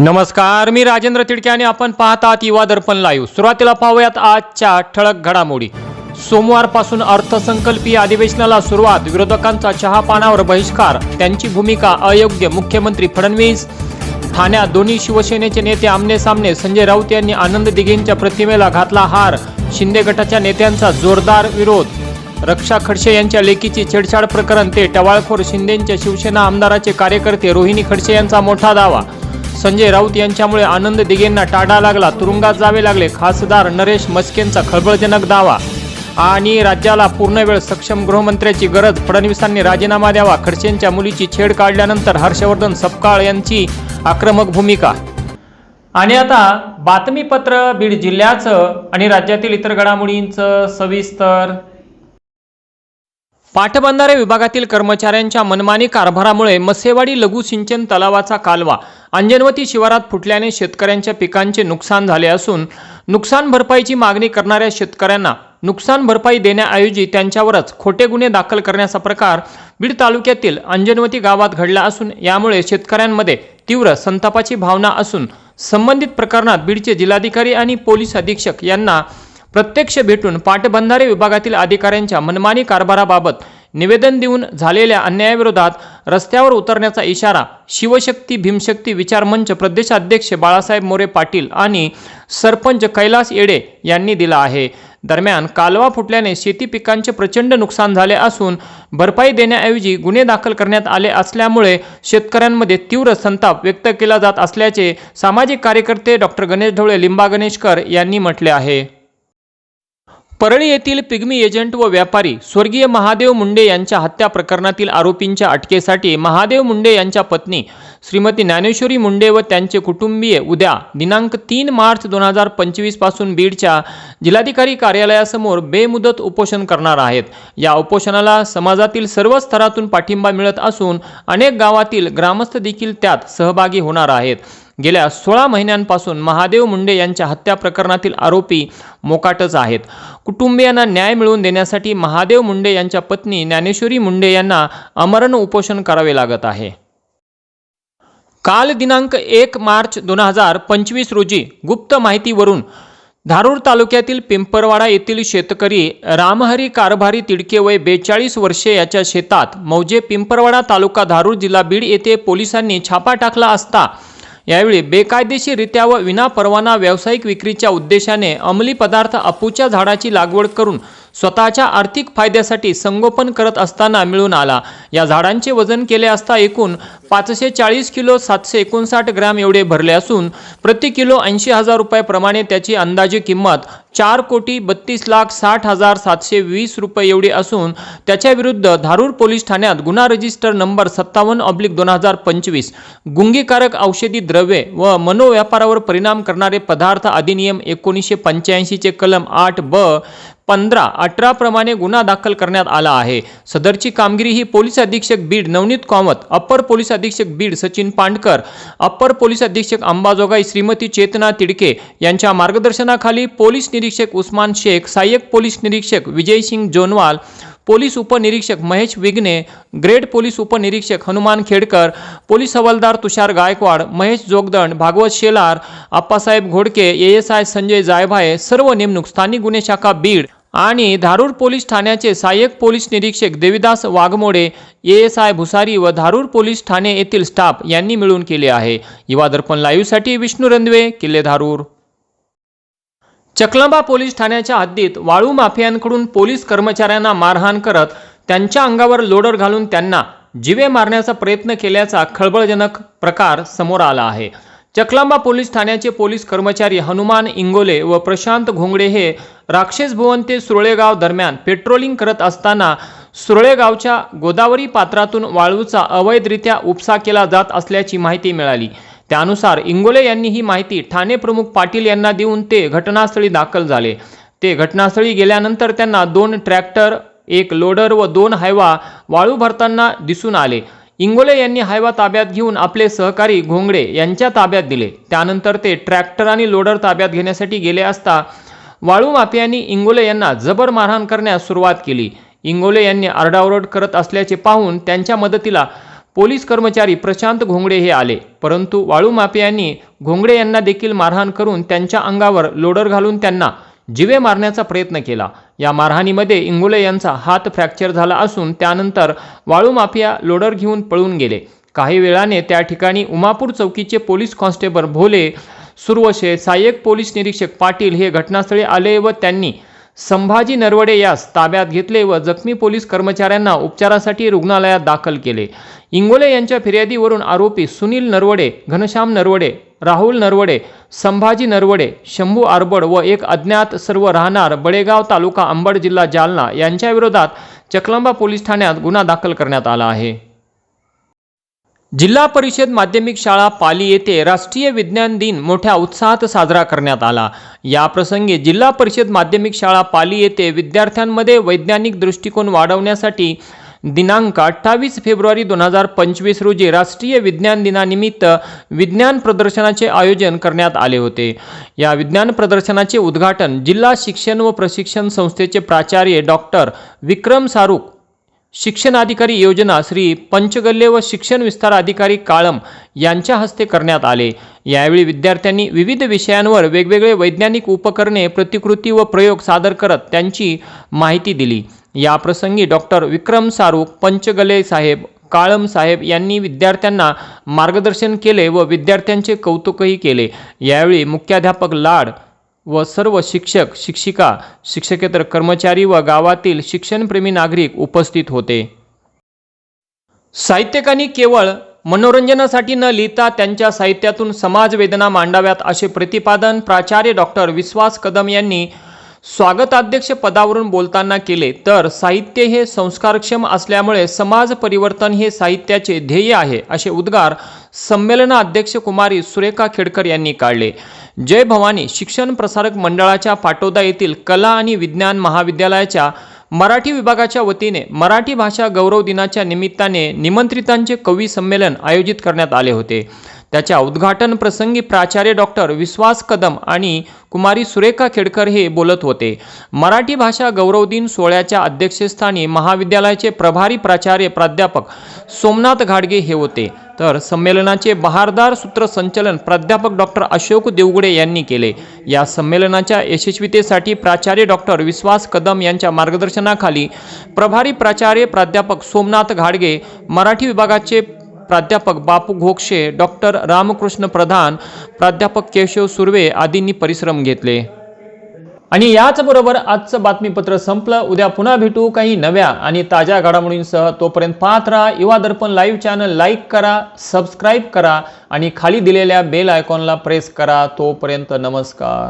नमस्कार मी राजेंद्र तिडके आणि आपण पाहत आहात युवा दर्पण लाईव्ह सुरुवातीला पाहूयात आजच्या ठळक घडामोडी. सोमवारपासून अर्थसंकल्पीय अधिवेशनाला सुरुवात. विरोधकांचा चहापानावर बहिष्कार. त्यांची भूमिका अयोग्य. मुख्यमंत्री फडणवीस ठाण्यात दोन्ही शिवसेनेचे नेते आमने सामने संजय राऊत यांनी आनंद दिघेंच्या प्रतिमेला घातला हार. शिंदे गटाच्या नेत्यांचा जोरदार विरोध. रक्षा खडसे यांच्या लेखीची छेडछाड प्रकरण. ते टवाळखोर शिंदेंच्या शिवसेना आमदाराचे कार्यकर्ते रोहिणी खडसे यांचा मोठा दावा. संजय राऊत यांच्यामुळे आनंद दिघेंना टाडा लागला. तुरुंगात जावे लागले. खासदार नरेश मस्केंचा खळबळजनक दावा. आणि राज्याला पूर्णवेळ सक्षम गृहमंत्र्याची गरज. फडणवीसांनी राजीनामा द्यावा. खडसेंच्या मुलीची छेड काढल्यानंतर हर्षवर्धन सपकाळ यांची आक्रमक भूमिका. आणि आता बातमीपत्र बीड जिल्ह्याचं आणि राज्यातील इतर घडामोडींचं सविस्तर पाटबंधारे विभागातील कर्मचाऱ्यांच्या मनमानी कारभारामुळे मसेवाडी लघु सिंचन तलावाचा कालवा अंजनवती शिवारात फुटल्याने शेतकऱ्यांच्या पिकांचे नुकसान झाले असून नुकसान भरपाईची मागणी करणाऱ्या शेतकऱ्यांना नुकसान भरपाई देण्याऐवजी त्यांच्यावरच खोटे गुन्हे दाखल करण्याचा प्रकार बीड तालुक्यातील अंजनवती गावात घडला असून यामुळे शेतकऱ्यांमध्ये तीव्र संतापाची भावना असून संबंधित प्रकरणात बीडचे जिल्हाधिकारी आणि पोलीस अधीक्षक यांना प्रत्यक्ष भेटून पाटबंधारे विभागातील अधिकाऱ्यांच्या मनमानी कारभाराबाबत निवेदन देऊन झालेल्या अन्यायाविरोधात रस्त्यावर उतरण्याचा इशारा शिवशक्ती भीमशक्ती विचार मंच प्रदेशाध्यक्ष बाळासाहेब मोरे पाटील आणि सरपंच कैलास येडे यांनी दिला आहे. दरम्यान कालवा फुटल्याने शेती पिकांचे प्रचंड नुकसान झाले असून भरपाई देण्याऐवजी गुन्हे दाखल करण्यात आले असल्यामुळे शेतकऱ्यांमध्ये तीव्र संताप व्यक्त केला जात असल्याचे सामाजिक कार्यकर्ते डॉक्टर गणेश ढवळे लिंबा गणेशकर यांनी म्हटले आहे. परळी येथील पिग्मी एजंट व व्यापारी स्वर्गीय महादेव मुंडे यांच्या हत्या प्रकरणातील आरोपींच्या अटकेसाठी महादेव मुंडे यांच्या पत्नी श्रीमती ज्ञानेश्वरी मुंडे व त्यांचे कुटुंबीय उद्या दिनांक तीन मार्च दोन हजार पंचवीसपासून बीडच्या जिल्हाधिकारी कार्यालयासमोर बेमुदत उपोषण करणार आहेत. या उपोषणाला समाजातील सर्व स्तरातून पाठिंबा मिळत असून अनेक गावातील ग्रामस्थ देखील त्यात सहभागी होणार आहेत. गेल्या सोळा महिन्यांपासून महादेव मुंडे यांच्या हत्या प्रकरणातील आरोपी मोकाटच आहेत. कुटुंबियांना न्याय मिळवून देण्यासाठी महादेव मुंडे यांच्या पत्नी ज्ञानेश्वरी मुंडे यांना अमरण उपोषण करावे लागत आहे. काल दिनांक एक मार्च दोन हजार पंचवीस रोजी गुप्त माहितीवरून धारूर तालुक्यातील पिंपरवाडा येथील शेतकरी रामहरी कारभारी तिडके वय बेचाळीस वर्षे याच्या शेतात मौजे पिंपरवाडा तालुका धारूर जिल्हा बीड येथे पोलिसांनी छापा टाकला असता यावेळी बेकायदेशीररित्या व विनापरवाना व्यावसायिक विक्रीच्या उद्देशाने अंमली पदार्थ अपूच्या झाडाची लागवड करून स्वतःच्या आर्थिक फायद्यासाठी संगोपन करत असताना मिळून आला. या झाडांचे वजन केले असता एकूण पाचशे चाळीस किलो सातशे एकोणसाठ ग्रॅम एवढे भरले असून प्रति किलो ऐंशी हजार रुपयाप्रमाणे त्याची अंदाजे किंमत चार कोटी बत्तीस लाख साठ हजार सातशे वीस रुपये एवढी असून त्याच्याविरुद्ध धारूर पोलीस ठाण्यात गुन्हा रजिस्टर नंबर सत्तावन्न ऑब्लिक दोन हजार पंचवीस गुंगीकारक औषधी द्रव्ये व मनोव्यापारावर परिणाम करणारे पदार्थ अधिनियम एकोणीसशे पंच्याऐंशीचे कलम आठ ब पंधरा अठरा प्रमाणे गुन्हा दाखल करण्यात आला आहे. सदरची कामगिरी ही पोलीस अधीक्षक बीड नवनीत कामत अप्पर पोलीस अधीक्षक बीड सचिन पांडकर अप्पर पोलीस अधीक्षक अंबाजोगाई श्रीमती चेतना तिडके यांच्या मार्गदर्शनाखाली पोलीस निरीक्षक उस्मान शेख सहाय्यक पोलीस निरीक्षक विजयसिंग जोनवाल पोलीस उपनिरीक्षक महेश विघ्ने ग्रेड पोलीस उपनिरीक्षक हनुमान खेडकर पोलीस हवालदार Tushar Gaikwad Mahesh Jogdand Bhagwat Shelar Appasaheb Ghodke A S I Sanjay Jaybhaye सर्व नेमणूक स्थानिक गुन्हे शाखा बीड आणि धारूर पोलीस ठाण्याचे सहाय्यक पोलीस निरीक्षक Devidas Waghmode A S I Bhusari व धारूर पोलीस ठाणे येथील स्टाफ यांनी मिळून केले आहे. युवा दर्पण लाईव्हसाठी विष्णू रंधवे किल्ले धारूर. चकलंबा पोलीस ठाण्याच्या हद्दीत वाळू माफियांकडून पोलीस कर्मचाऱ्यांना मारहाण करत त्यांच्या अंगावर लोडर घालून त्यांना जिवे मारण्याचा प्रयत्न केल्याचा खळबळजनक प्रकार समोर आला आहे. चकलांबा पोलीस ठाण्याचे पोलीस कर्मचारी हनुमान इंगोले व प्रशांत घोंगडे हे राक्षस भुवन ते सुरळेगाव दरम्यान पेट्रोलिंग करत असताना सुरळेगावच्या गोदावरी पात्रातून वाळूचा अवैधरित्या उपसा केला जात असल्याची माहिती मिळाली. त्यानुसार इंगोले यांनी ही माहिती ठाणे प्रमुख पाटील यांना देऊन ते घटनास्थळी दाखल झाले. ते घटनास्थळी गेल्यानंतर त्यांना दोन ट्रॅक्टर एक लोडर व दोन हायवा वाळू भरताना दिसून आले. इंगोले यांनी हायवा ताब्यात घेऊन आपले सहकारी घोंगडे यांच्या ताब्यात दिले. त्यानंतर ते ट्रॅक्टर आणि लोडर ताब्यात घेण्यासाठी गेले असता वाळू माफियांनी इंगोले यांना जबर मारहाण करण्यास सुरुवात केली. इंगोले यांनी आरडाओरड करत असल्याचे पाहून त्यांच्या मदतीला पोलीस कर्मचारी प्रशांत घोंगडे हे आले. परंतु वाळू माफियांनी घोंगडे यांना देखील मारहाण करून त्यांच्या अंगावर लोडर घालून त्यांना जिवे मारण्याचा प्रयत्न केला. या मारहाणीमध्ये इंगुले यांचा हात फ्रॅक्चर झाला असून त्यानंतर वाळू माफिया लोडर घेऊन पळून गेले. काही वेळाने त्या ठिकाणी उमापूर चौकीचे पोलीस कॉन्स्टेबल भोले सुरवशे सहाय्यक पोलीस निरीक्षक पाटील हे घटनास्थळी आले व त्यांनी संभाजी नरवडे यास ताब्यात घेतले व जखमी पोलीस कर्मचाऱ्यांना उपचारासाठी रुग्णालयात दाखल केले. इंगोले यांच्या फिर्यादीवरून आरोपी सुनील नरवडे घनश्याम नरवडे राहुल नरवडे संभाजी नरवडे शंभू आरबड व एक अज्ञात सर्व राहणार बडेगाव तालुका अंबड जिल्हा जालना यांच्याविरोधात चकलंबा पोलीस ठाण्यात गुन्हा दाखल करण्यात आला आहे. जिल्हा परिषद माध्यमिक शाळा पाली येथे राष्ट्रीय विज्ञान दिन मोठ्या उत्साहात साजरा करण्यात आला. याप्रसंगी जिल्हा परिषद माध्यमिक शाळा पाली येथे विद्यार्थ्यांमध्ये वैज्ञानिक दृष्टिकोन वाढवण्यासाठी दिनांक अठ्ठावीस फेब्रुवारी दोन हजार पंचवीस रोजी राष्ट्रीय विज्ञान दिनानिमित्त विज्ञान प्रदर्शनाचे आयोजन करण्यात आले होते. या विज्ञान प्रदर्शनाचे उद्घाटन जिल्हा शिक्षण व प्रशिक्षण संस्थेचे प्राचार्य डॉक्टर विक्रम सारूक शिक्षणाधिकारी योजना श्री पंचगल्ले व शिक्षण विस्तार अधिकारी काळम यांच्या हस्ते करण्यात आले. यावेळी विद्यार्थ्यांनी विविध विषयांवर वेगवेगळे वैज्ञानिक उपकरणे प्रतिकृती व प्रयोग सादर करत त्यांची माहिती दिली. या प्रसंगी डॉक्टर विक्रम सारूक पंचगले साहेब काळम साहेब यांनी विद्यार्थ्यांना मार्गदर्शन केले व विद्यार्थ्यांचे कौतुकही केले. यावेळी मुख्याध्यापक लाड व सर्व शिक्षक शिक्षिका शिक्षकेतर कर्मचारी व गावातील शिक्षणप्रेमी नागरिक उपस्थित होते. साहित्यिकांनी केवळ मनोरंजनासाठी न लिहिता त्यांच्या साहित्यातून समाजवेदना मांडाव्यात असे प्रतिपादन प्राचार्य डॉक्टर विश्वास कदम यांनी स्वागताध्यक्ष पदावरून बोलताना केले तर साहित्य हे संस्कारक्षम असल्यामुळे समाज परिवर्तन हे साहित्याचे ध्येय आहे असे उद्गार संमेलनाध्यक्ष कुमारी सुरेखा खेडकर यांनी काढले. जय भवानी शिक्षण प्रसारक मंडळाच्या पाटोदा येथील कला आणि विज्ञान महाविद्यालयाच्या मराठी विभागाच्या वतीने मराठी भाषा गौरव दिनाच्या निमित्ताने निमंत्रितांचे कवी संमेलन आयोजित करण्यात आले होते. त्याच्या उद्घाटन प्रसंगी प्राचार्य डॉक्टर विश्वास कदम आणि कुमारी सुरेखा खेडकर हे बोलत होते. मराठी भाषा गौरव दिन सोहळ्याच्या अध्यक्षस्थानी महाविद्यालयाचे प्रभारी प्राचार्य प्राध्यापक सोमनाथ घाडगे हे होते. तर संमेलनाचे बहारदार सूत्रसंचलन प्राध्यापक डॉक्टर अशोक देवगुडे यांनी केले. या संमेलनाच्या यशस्वीतेसाठी प्राचार्य डॉक्टर विश्वास कदम यांच्या मार्गदर्शनाखाली प्रभारी प्राचार्य प्राध्यापक सोमनाथ घाडगे मराठी विभागाचे प्राध्यापक बापू घोक्षे डॉक्टर रामकृष्ण प्रधान प्राध्यापक केशव सुर्वे आदींनी परिश्रम घेतले. आणि याचबरोबर आजचं बातमीपत्र संपलं. उद्या पुन्हा भेटू काही नव्या आणि ताज्या घडामोडींसह. तोपर्यंत पाहत राहा Yuva Darpan live channel. Like करा सबस्क्राईब करा आणि खाली दिलेल्या बेल आयकॉनला प्रेस करा. तोपर्यंत नमस्कार.